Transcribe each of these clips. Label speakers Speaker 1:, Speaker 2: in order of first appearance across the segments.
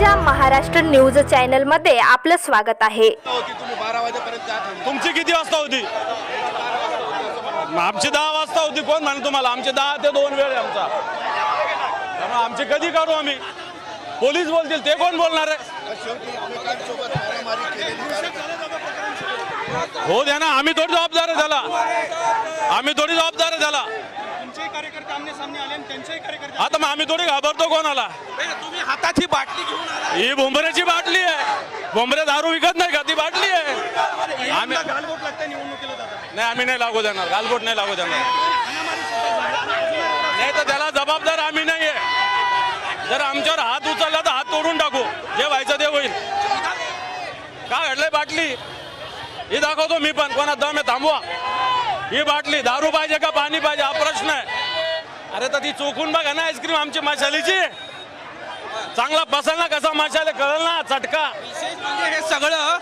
Speaker 1: माझ्या महाराष्ट्र न्यूज चॅनलमध्ये आपलं स्वागत आहे.
Speaker 2: तुमची किती वाजता होती? मग आमची दहा वाजता होती कोण म्हणे तुम्हाला? आमचे दहा ते दोन वेळ आमचा. त्यामुळे आमचे कधी करू आम्ही? पोलीस बोलतील ते कोण बोलणार आहे? हो द्या ना आम्ही थोडी जबाबदार आहे त्याला. आम्ही थोडी जबाबदार आहे त्याला.
Speaker 3: तुमचेही कार्यकर्ते आमने सामने आले आणि त्यांचेही कार्यकर्ते
Speaker 2: आता मग आम्ही थोडी घाबरतो कोणाला?
Speaker 3: तुम्ही हातात ही बाटली घेऊन आला.
Speaker 2: ही भोंबऱ्याची बाटली आहे. भोंबरे दारू विकत नाही का ती बाटली आहे. आम्ही नाही आम्ही नाही लागू देणार. गालबोट नाही लागू देणार. नाही तर त्याला जबाबदार आम्ही नाही आहे जर आमच्यावर हात उचलला तर हात तोडून टाकू. जे व्हायचं ते होईल. का घडलंय बाटली? ही दाखवतो मी पण. कोणा दम आहे थांबवा. ही बाटली दारू पाहिजे का पाणी पाहिजे? हा प्रश्न आहे. अरे तर ती चोखून बघा ना आईस्क्रीम आमची मशालीची. चांगला बसल ना कसा मशाले कळल ना चटका.
Speaker 3: म्हणजे हे सगळं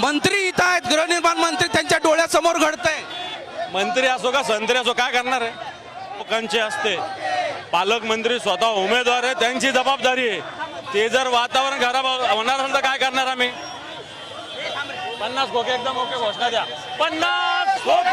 Speaker 3: मंत्री इथं आहेत गृहनिर्माण मंत्री त्यांच्या डोळ्यासमोर घडतंय.
Speaker 2: मंत्री असो का संत्री असो काय करणार आहे? लोकांचे असते. पालकमंत्री स्वतः उमेदवार आहे त्यांची जबाबदारी आहे. ते जर वातावरण खराब होणार असेल तर काय करणार आम्ही? पन्नास खोके एकदम ओके घोषणा द्या. पन्नास खोके!